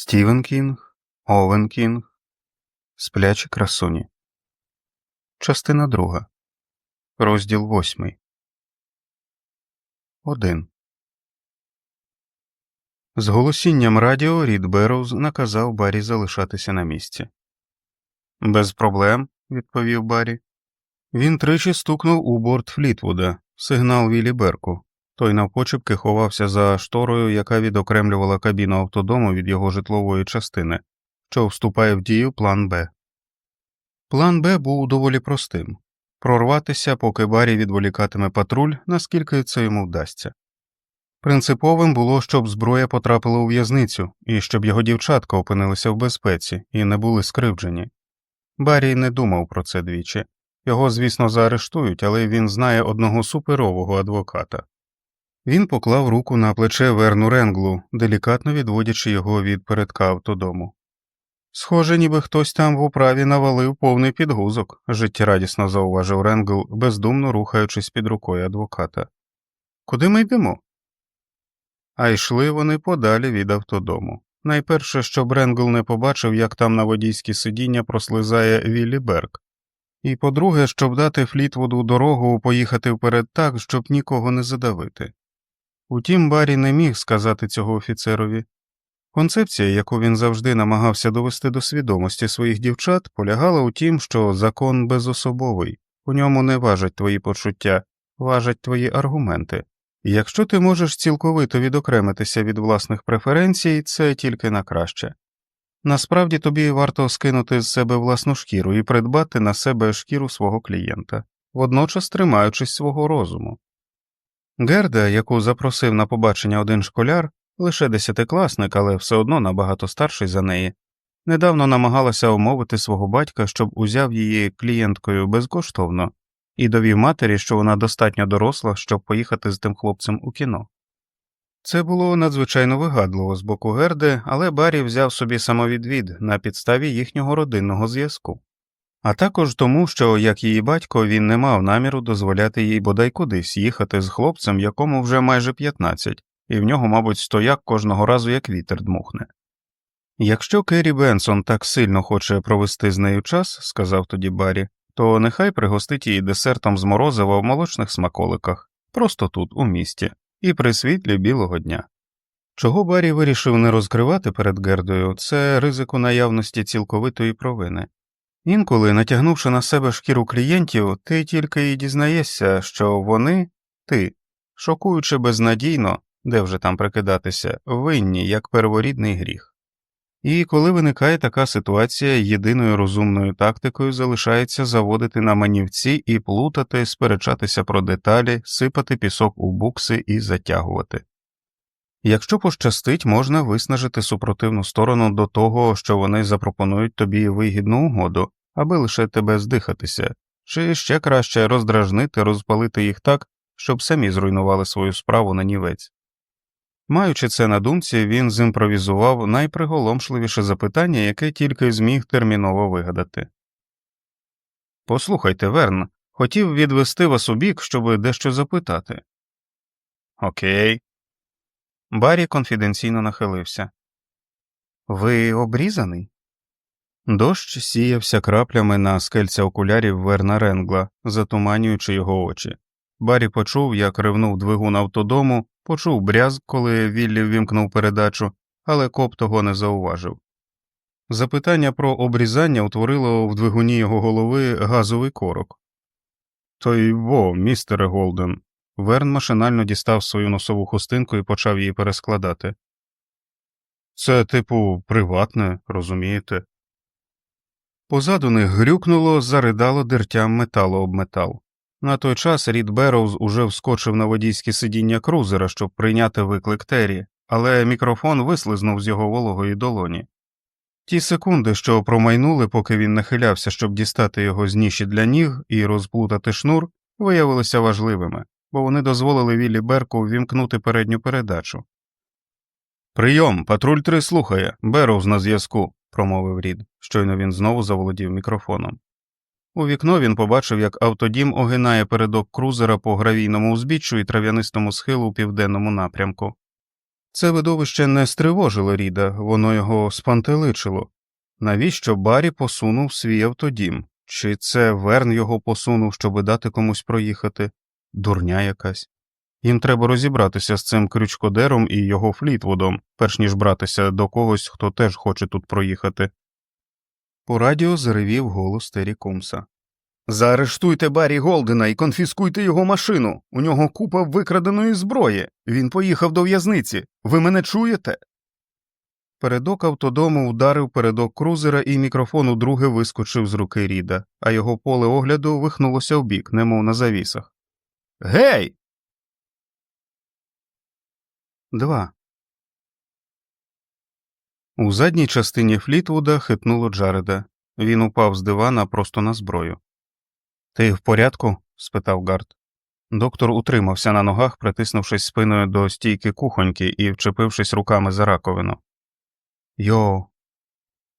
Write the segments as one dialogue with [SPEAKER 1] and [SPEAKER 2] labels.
[SPEAKER 1] Стівен Кінг, Овен Кінг, Сплячі красуні. Частина друга. Розділ восьмий. Один. З голосінням радіо Рід Берроуз наказав Баррі залишатися на місці. Без проблем, відповів Баррі. Він тричі стукнув у борт Флітвуда, сигнал Віллі Берку. Той навпочепки ховався за шторою, яка відокремлювала кабіну автодому від його житлової частини, що вступає в дію план Б. План Б був доволі простим прорватися, поки Баррі відволікатиме патруль, наскільки це йому вдасться. Принциповим було, щоб зброя потрапила у в'язницю і щоб його дівчатка опинилися в безпеці і не були скривджені. Баррі не думав про це двічі. Його, звісно, заарештують, але він знає одного суперового адвоката. Він поклав руку на плече Верну Ренглу, делікатно відводячи його від передка автодому. Схоже, ніби хтось там в управі навалив повний підгузок, життєрадісно зауважив Ренгл, бездумно рухаючись під рукою адвоката. Куди ми йдемо? А йшли вони подалі від автодому. Найперше, щоб Ренгл не побачив, як там на водійське сидіння прослизає Віллі Берг. І по-друге, щоб дати Флітвуду дорогу поїхати вперед так, щоб нікого не задавити. Утім, Баррі не міг сказати цього офіцерові. Концепція, яку він завжди намагався довести до свідомості своїх дівчат, полягала у тім, що закон безособовий, у ньому не важать твої почуття, важать твої аргументи, і якщо ти можеш цілковито відокремитися від власних преференцій, це тільки на краще. Насправді тобі варто скинути з себе власну шкіру і придбати на себе шкіру свого клієнта, водночас тримаючись свого розуму. Герда, яку запросив на побачення один школяр, лише десятикласник, але все одно набагато старший за неї, недавно намагалася умовити свого батька, щоб узяв її клієнткою безкоштовно, і довів матері, що вона достатньо доросла, щоб поїхати з тим хлопцем у кіно. Це було надзвичайно вигадливо з боку Герди, але Баррі взяв собі самовідвід на підставі їхнього родинного зв'язку а також тому, що, як її батько, він не мав наміру дозволяти їй бодай кудись їхати з хлопцем, якому вже майже 15, і в нього, мабуть, стояк кожного разу як вітер дмухне. Якщо Керрі Бенсон так сильно хоче провести з нею час, сказав тоді Баррі, то нехай пригостить її десертом з морозива в молочних смаколиках, просто тут, у місті, і при світлі білого дня. Чого Баррі вирішив не розкривати перед Гердою, це ризику наявності цілковитої провини. Інколи, натягнувши на себе шкіру клієнтів, ти тільки й дізнаєшся, що вони, ти, шокуючи безнадійно, де вже там прикидатися, винні як перворідний гріх. І коли виникає така ситуація, єдиною розумною тактикою залишається заводити на манівці і плутати, сперечатися про деталі, сипати пісок у букси і затягувати. Якщо пощастить, можна виснажити супротивну сторону до того, що вони запропонують тобі вигідну угоду, аби лише тебе здихатися, чи ще краще роздражнити, розпалити їх так, щоб самі зруйнували свою справу на нівець. Маючи це на думці, він зімпровізував найприголомшливіше запитання, яке тільки зміг терміново вигадати. Послухайте, Верн, хотів відвести вас у бік, щоб дещо запитати. Окей. Баррі конфіденційно нахилився. Ви обрізаний? Дощ сіявся краплями на скельця окулярів Верна Ренгла, затуманюючи його очі. Баррі почув, як ривнув двигун автодому, почув брязк, коли Віллі ввімкнув передачу, але коп того не зауважив. Запитання про обрізання утворило в двигуні його голови газовий корок. То й во, містере Голден. Верн машинально дістав свою носову хустинку і почав її перескладати. Це, типу, приватне, розумієте? Позаду них грюкнуло, заридало дертям металу об метал. На той час Рід Берроуз уже вскочив на водійське сидіння крузера, щоб прийняти виклик Террі, але мікрофон вислизнув з його вологої долоні. Ті секунди, що промайнули, поки він нахилявся, щоб дістати його з ніші для ніг і розплутати шнур, виявилися важливими, бо вони дозволили Віллі Берку ввімкнути передню передачу. Прийом, патруль 3 слухає, Берроуз на зв'язку промовив Рід, щойно він знову заволодів мікрофоном. У вікно він побачив, як автодім огинає передок крузера по гравійному узбіччю і трав'янистому схилу у південному напрямку. Це видовище не стривожило Ріда, воно його спантеличило. Навіщо Баррі посунув свій автодім? Чи це Верн його посунув, щоби дати комусь проїхати? Дурня якась. Їм треба розібратися з цим крючкодером і його флітвудом, перш ніж братися до когось, хто теж хоче тут проїхати. По радіо заревів голос Террі Кумса. Заарештуйте Баррі Голдена і конфіскуйте його машину. У нього купа викраденої зброї. Він поїхав до в'язниці. Ви мене чуєте? Передок автодому вдарив передок крузера, і мікрофон удруге вискочив з руки Ріда, а його поле огляду вихнулося вбік, немов на завісах. Гей! Два. У задній частині Флітвуда хитнуло Джареда. Він упав з дивана просто на зброю. Ти в порядку? спитав Гард. Доктор утримався на ногах, притиснувшись спиною до стійки кухоньки і вчепившись руками за раковину. Йо.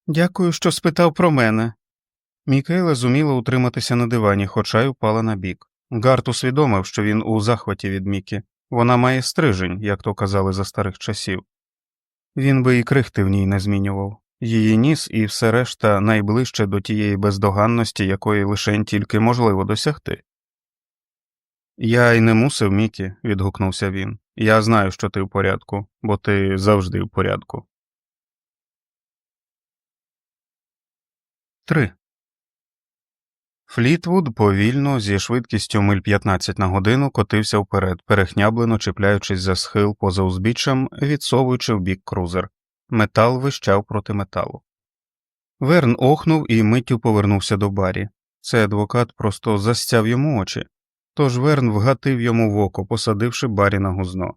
[SPEAKER 1] Дякую, що спитав про мене. Мікейла зуміла утриматися на дивані, хоча й упала на бік. Гард усвідомив, що він у захваті від Мікі. Вона має стрижень, як то казали за старих часів. Він би і крихти в ній не змінював. Її ніс і все решта найближче до тієї бездоганності, якої лишень тільки можливо досягти. Я й не мусив, Мікі, відгукнувся він. Я знаю, що ти в порядку, бо ти завжди в порядку. 3. Флітвуд повільно зі швидкістю миль 15 на годину котився вперед, перехняблено чіпляючись за схил поза узбіччям, відсовуючи в бік крузер. Метал вищав проти металу. Верн охнув і миттю повернувся до барі. Цей адвокат просто застяв йому очі, тож Верн вгатив йому в око, посадивши барі на гузно.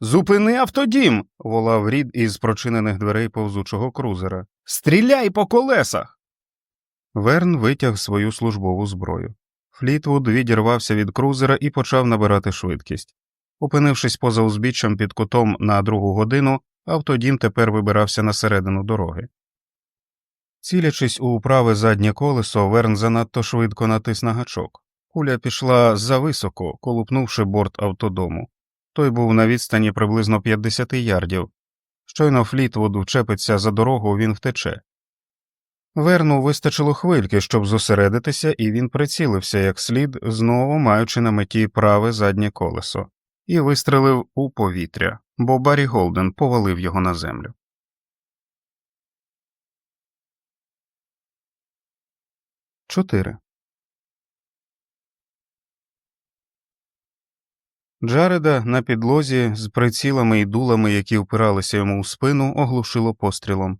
[SPEAKER 1] Зупини автодім. волав рід із прочинених дверей повзучого крузера. Стріляй по колесах. Верн витяг свою службову зброю. Флітвуд відірвався від крузера і почав набирати швидкість. Опинившись поза узбіччям під кутом на другу годину, автодім тепер вибирався на середину дороги. Цілячись у праве заднє колесо, Верн занадто швидко натис на гачок. Куля пішла зависоко, колупнувши борт автодому. Той був на відстані приблизно 50 ярдів. Щойно Флітвуд вчепиться за дорогу, він втече. Верну вистачило хвильки, щоб зосередитися, і він прицілився як слід, знову маючи на меті праве заднє колесо, і вистрелив у повітря, бо Баррі Голден повалив його на землю. Чотири. Джареда на підлозі з прицілами і дулами, які впиралися йому у спину, оглушило пострілом.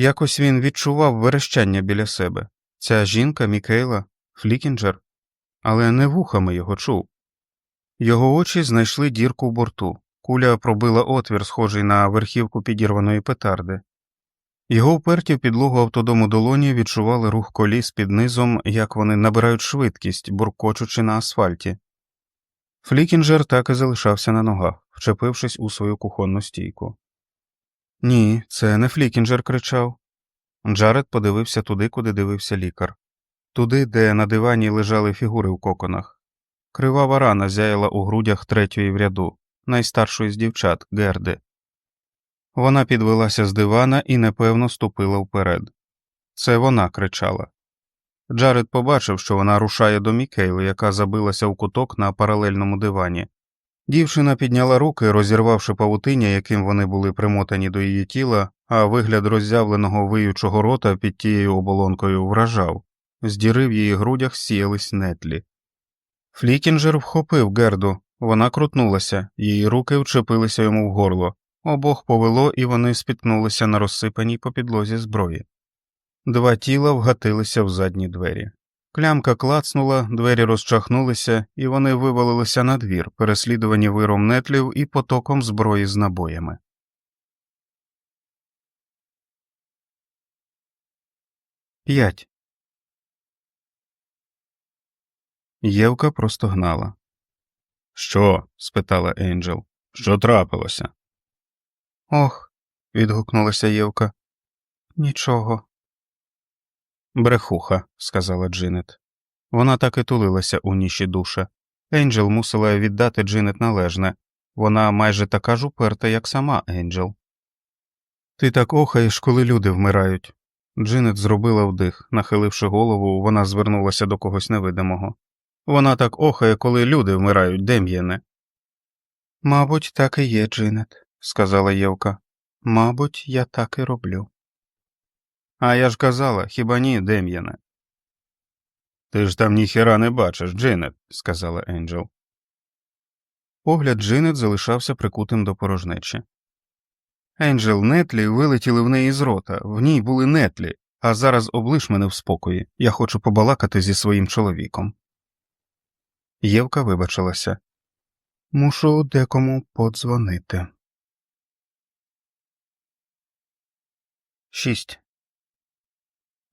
[SPEAKER 1] Якось він відчував верещання біля себе ця жінка Мікейла, Флікінджер, але не вухами його чув. Його очі знайшли дірку в борту, куля пробила отвір, схожий на верхівку підірваної петарди. Його вперті в підлогу автодому долоні відчували рух коліс під низом, як вони набирають швидкість, буркочучи на асфальті. Флікінджер так і залишався на ногах, вчепившись у свою кухонну стійку. Ні, це не Флікінджер кричав. Джаред подивився туди, куди дивився лікар, туди, де на дивані лежали фігури в коконах. Кривава рана зяяла у грудях третьої в ряду, найстаршої з дівчат Герди. Вона підвелася з дивана і непевно ступила вперед. Це вона кричала. Джаред побачив, що вона рушає до Мікейли, яка забилася в куток на паралельному дивані. Дівчина підняла руки, розірвавши павутиння, яким вони були примотані до її тіла, а вигляд роззявленого виючого рота під тією оболонкою вражав, з діри в її грудях сіялись нетлі. Флікінджер вхопив Герду, вона крутнулася, її руки вчепилися йому в горло, обох повело, і вони спіткнулися на розсипаній по підлозі зброї. Два тіла вгатилися в задні двері. Клямка клацнула, двері розчахнулися, і вони вивалилися на двір, переслідувані виром нетлів і потоком зброї з набоями. П'ять. Євка простогнала. Що? спитала Енджел. Що трапилося? Ох. відгукнулася Євка. Нічого. Брехуха, сказала Джинет. Вона так і тулилася у ніші душа. Енджел мусила віддати Джинет належне. Вона майже така ж уперта, як сама Енджел. Ти так охаєш, коли люди вмирають. Джинет зробила вдих, нахиливши голову, вона звернулася до когось невидимого. Вона так охає, коли люди вмирають, Дем'єне. Мабуть, так і є, Джинет, сказала Євка. Мабуть, я так і роблю. А я ж казала, хіба ні, Дем'єне? Ти ж там ніхіра не бачиш, Джинет, сказала Енджел. Погляд Джинет залишався прикутим до порожнечі. Енджел нетлі вилетіли в неї з рота, в ній були нетлі, а зараз облиш мене в спокої. Я хочу побалакати зі своїм чоловіком. Євка вибачилася. Мушу декому подзвонити. 6.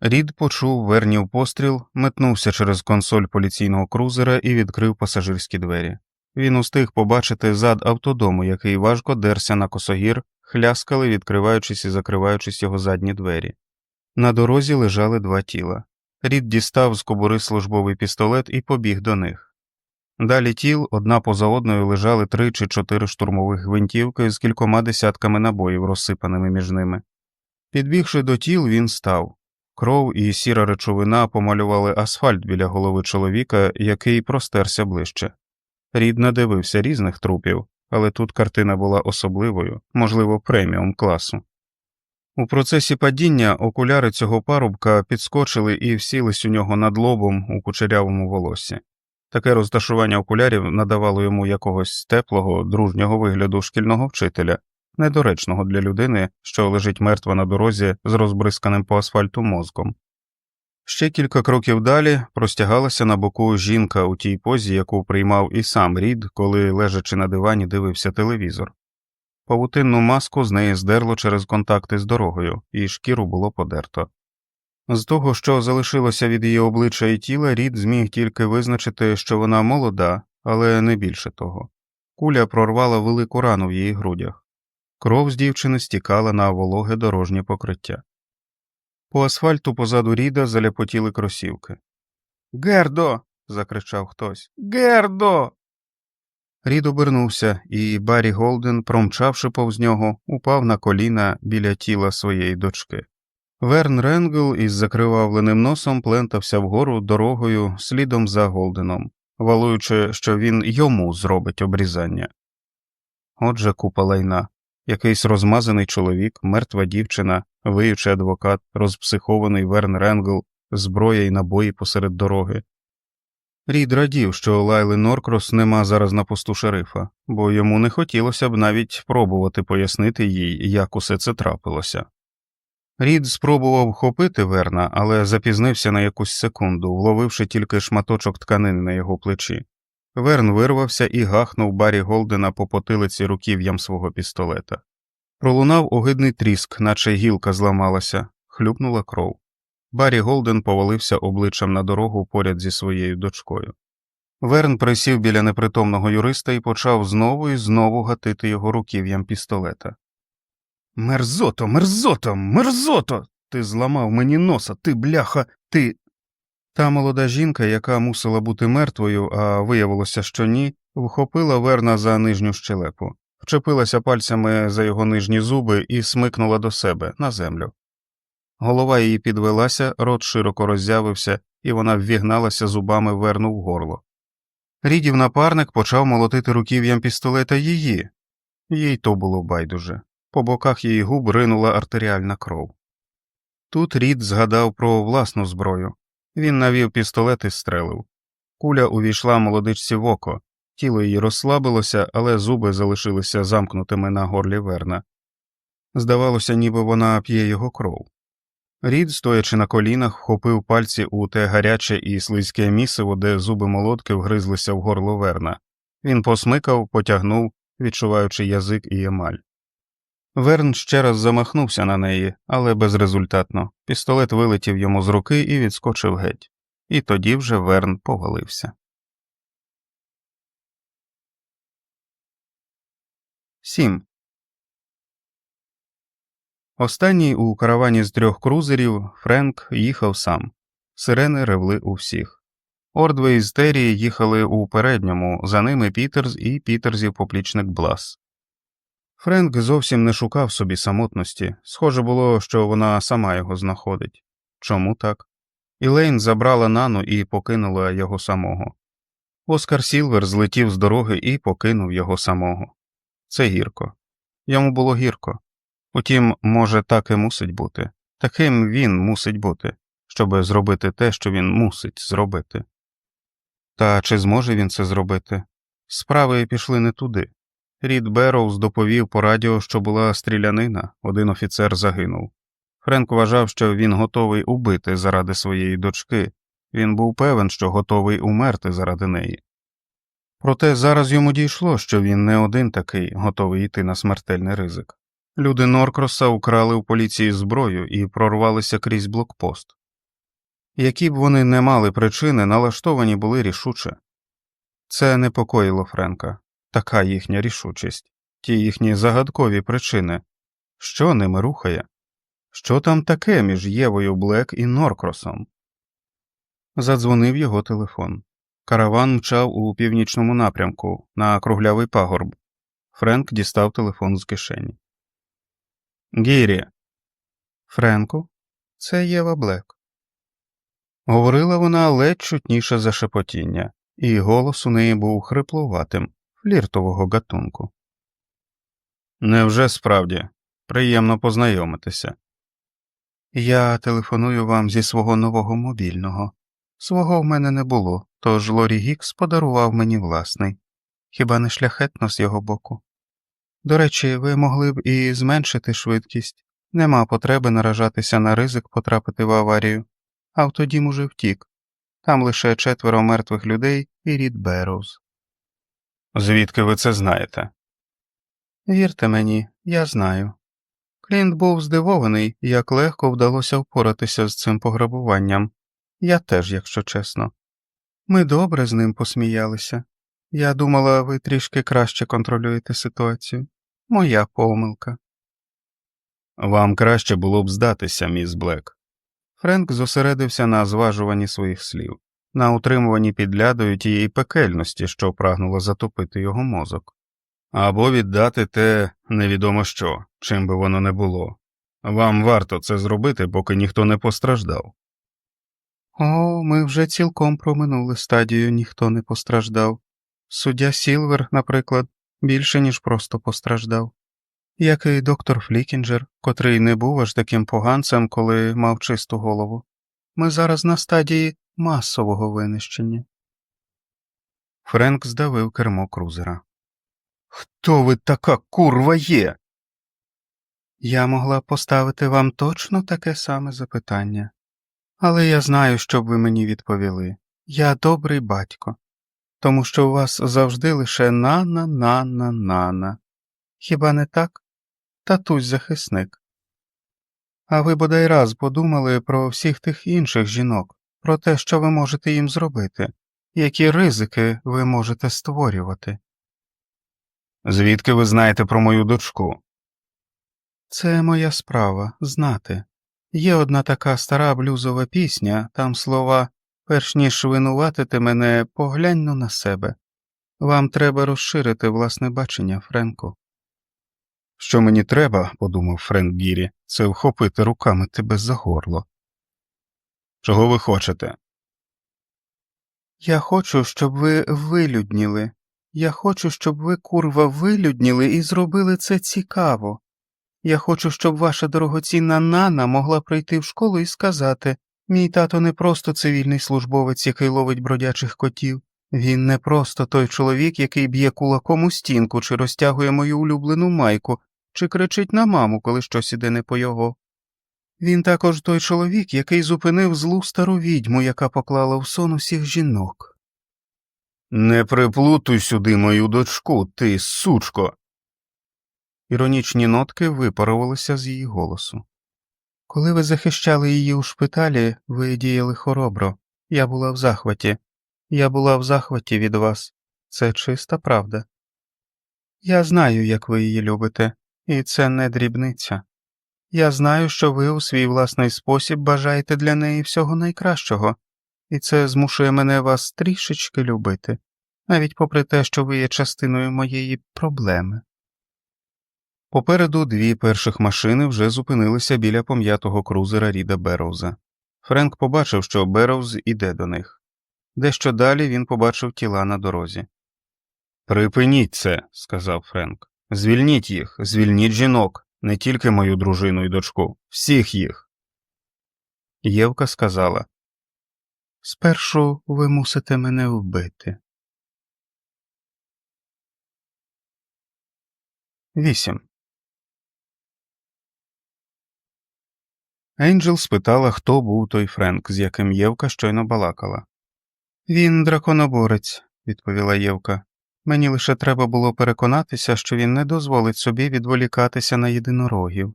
[SPEAKER 1] Рід почув вернів постріл, метнувся через консоль поліційного крузера і відкрив пасажирські двері. Він устиг побачити зад автодому, який важко дерся на косогір, хляскали, відкриваючись і закриваючись його задні двері. На дорозі лежали два тіла. Рід дістав з кобури службовий пістолет і побіг до них. Далі тіл одна поза одною лежали три чи чотири штурмових гвинтівки з кількома десятками набоїв, розсипаними між ними. Підбігши до тіл, він став. Кров і сіра речовина помалювали асфальт біля голови чоловіка, який простерся ближче. Рід надивився різних трупів, але тут картина була особливою, можливо, преміум класу. У процесі падіння окуляри цього парубка підскочили і всілись у нього над лобом у кучерявому волосі. Таке розташування окулярів надавало йому якогось теплого, дружнього вигляду шкільного вчителя, недоречного для людини, що лежить мертва на дорозі з розбризканим по асфальту мозком. Ще кілька кроків далі простягалася на боку жінка у тій позі, яку приймав і сам рід, коли, лежачи на дивані, дивився телевізор. Павутинну маску з неї здерло через контакти з дорогою, і шкіру було подерто. З того, що залишилося від її обличчя і тіла, рід зміг тільки визначити, що вона молода, але не більше того. Куля прорвала велику рану в її грудях. Кров з дівчини стікала на вологе дорожнє покриття. По асфальту позаду ріда заляпотіли кросівки. Гердо. закричав хтось. Гердо. Рід обернувся, і Баррі Голден, промчавши повз нього, упав на коліна біля тіла своєї дочки. Верн Ренгл із закривавленим носом плентався вгору дорогою слідом за Голденом, валуючи, що він йому зробить обрізання. Отже, купа лайна. Якийсь розмазаний чоловік, мертва дівчина, виючий адвокат, розпсихований Верн Ренгл, зброя й набої посеред дороги. Рід радів, що Лайли Норкрос нема зараз на посту шерифа, бо йому не хотілося б навіть пробувати пояснити їй, як усе це трапилося. Рід спробував хопити Верна, але запізнився на якусь секунду, вловивши тільки шматочок тканини на його плечі. Верн вирвався і гахнув Баррі Голдена по потилиці руків'ям свого пістолета. Пролунав огидний тріск, наче гілка зламалася, хлюпнула кров. Баррі Голден повалився обличчям на дорогу поряд зі своєю дочкою. Верн присів біля непритомного юриста і почав знову і знову гатити його руків'ям пістолета. Мерзото, мерзото, мерзото. Ти зламав мені носа, ти бляха, ти. Та молода жінка, яка мусила бути мертвою, а виявилося, що ні, вхопила Верна за нижню щелепу, вчепилася пальцями за його нижні зуби і смикнула до себе на землю. Голова її підвелася, рот широко роззявився, і вона ввігналася зубами Верну в горло. Рідів напарник почав молотити руків'ям пістолета її, їй то було байдуже. По боках її губ ринула артеріальна кров. Тут Рід згадав про власну зброю. Він навів пістолет і стрелив. Куля увійшла молодичці в око, тіло її розслабилося, але зуби залишилися замкнутими на горлі Верна. Здавалося, ніби вона п'є його кров. Рід, стоячи на колінах, вхопив пальці у те гаряче і слизьке місиво, де зуби молотки вгризлися в горло Верна. Він посмикав, потягнув, відчуваючи язик і емаль. Верн ще раз замахнувся на неї, але безрезультатно. Пістолет вилетів йому з руки і відскочив геть. І тоді вже Верн повалився. Сім. Останній у каравані з трьох крузерів Френк їхав сам. Сирени ревли у всіх. Ордвей з Террі їхали у передньому, за ними Пітерс і Пітерзів поплічник Блас. Френк зовсім не шукав собі самотності, схоже було, що вона сама його знаходить. Чому так? Ілейн забрала нану і покинула його самого. Оскар Сілвер злетів з дороги і покинув його самого. Це гірко. Йому було гірко. Утім, може, так і мусить бути. Таким він мусить бути, щоб зробити те, що він мусить зробити. Та чи зможе він це зробити? Справи пішли не туди. Рід Берроуз доповів по радіо, що була стрілянина, один офіцер загинув. Френк вважав, що він готовий убити заради своєї дочки, він був певен, що готовий умерти заради неї. Проте зараз йому дійшло, що він не один такий, готовий йти на смертельний ризик. Люди Норкроса украли у поліції зброю і прорвалися крізь блокпост. Які б вони не мали причини, налаштовані були рішуче. Це непокоїло Френка, така їхня рішучість, ті їхні загадкові причини. Що ними рухає? Що там таке між Євою Блек і Норкросом? Задзвонив його телефон. Караван мчав у північному напрямку на круглявий пагорб. Френк дістав телефон з кишені. Гірі. Френку, це Єва Блек. Говорила вона ледь чутніше за шепотіння, і голос у неї був хриплуватим, фліртового гатунку. Невже справді приємно познайомитися. Я телефоную вам зі свого нового мобільного. Свого в мене не було, тож Лорі Гікс подарував мені власний, хіба не шляхетно з його боку. До речі, ви могли б і зменшити швидкість, нема потреби наражатися на ризик потрапити в аварію. Автодім уже втік, там лише четверо мертвих людей і рід Берроуз. Звідки ви це знаєте? Вірте мені, я знаю. Клінт був здивований, як легко вдалося впоратися з цим пограбуванням. Я теж, якщо чесно. Ми добре з ним посміялися. Я думала, ви трішки краще контролюєте ситуацію. Моя помилка. Вам краще було б здатися, міс Блек. Френк зосередився на зважуванні своїх слів, на утримуванні підлядою тієї пекельності, що прагнула затопити його мозок, або віддати те невідомо що, чим би воно не було. Вам варто це зробити, поки ніхто не постраждав. О, ми вже цілком проминули стадію, ніхто не постраждав. Суддя Сілвер, наприклад, більше, ніж просто постраждав, як і доктор Флікінджер, котрий не був аж таким поганцем, коли мав чисту голову. Ми зараз на стадії масового винищення. Френк здавив кермо крузера. Хто ви така курва є? Я могла поставити вам точно таке саме запитання. Але я знаю, що б ви мені відповіли. Я добрий батько, тому що у вас завжди лише нана, нана, нана. Хіба не так? Татусь захисник. А ви бодай раз подумали про всіх тих інших жінок, про те, що ви можете їм зробити, які ризики ви можете створювати. Звідки ви знаєте про мою дочку? Це моя справа знати. Є одна така стара блюзова пісня, там слова перш ніж винуватити мене, погляньно на себе. Вам треба розширити власне бачення, Френку. Що мені треба, подумав Френк Гірі, це вхопити руками тебе за горло. Чого ви хочете? Я хочу, щоб ви вилюдніли. Я хочу, щоб ви, курва, вилюдніли і зробили це цікаво. Я хочу, щоб ваша дорогоцінна Нана могла прийти в школу і сказати мій тато не просто цивільний службовець, який ловить бродячих котів, він не просто той чоловік, який б'є кулаком у стінку, чи розтягує мою улюблену майку, чи кричить на маму, коли щось іде не по його. Він також той чоловік, який зупинив злу стару відьму, яка поклала в сон усіх жінок. Не приплутуй сюди мою дочку, ти сучко. Іронічні нотки випарувалися з її голосу. Коли ви захищали її у шпиталі, ви діяли хоробро. Я була в захваті. Я була в захваті від вас. Це чиста правда. Я знаю, як ви її любите, і це не дрібниця. Я знаю, що ви у свій власний спосіб бажаєте для неї всього найкращого, і це змушує мене вас трішечки любити, навіть попри те, що ви є частиною моєї проблеми. Попереду дві перших машини вже зупинилися біля пом'ятого крузера Ріда Берроуза. Френк побачив, що Берроуз іде до них. Дещо далі він побачив тіла на дорозі. Припиніть це, сказав Френк. Звільніть їх, звільніть жінок, не тільки мою дружину і дочку, всіх їх. Євка сказала Спершу ви мусите мене вбити. Вісім. Енджел спитала, хто був той Френк, з яким Євка щойно балакала. Він драконоборець, відповіла Євка. Мені лише треба було переконатися, що він не дозволить собі відволікатися на єдинорогів.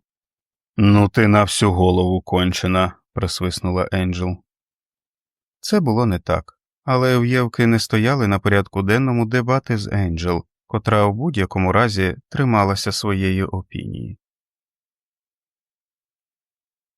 [SPEAKER 1] Ну, ти на всю голову кончена, присвиснула Енджел. Це було не так, але у Євки не стояли на порядку денному дебати з Енджел, котра у будь-якому разі трималася своєї опінії.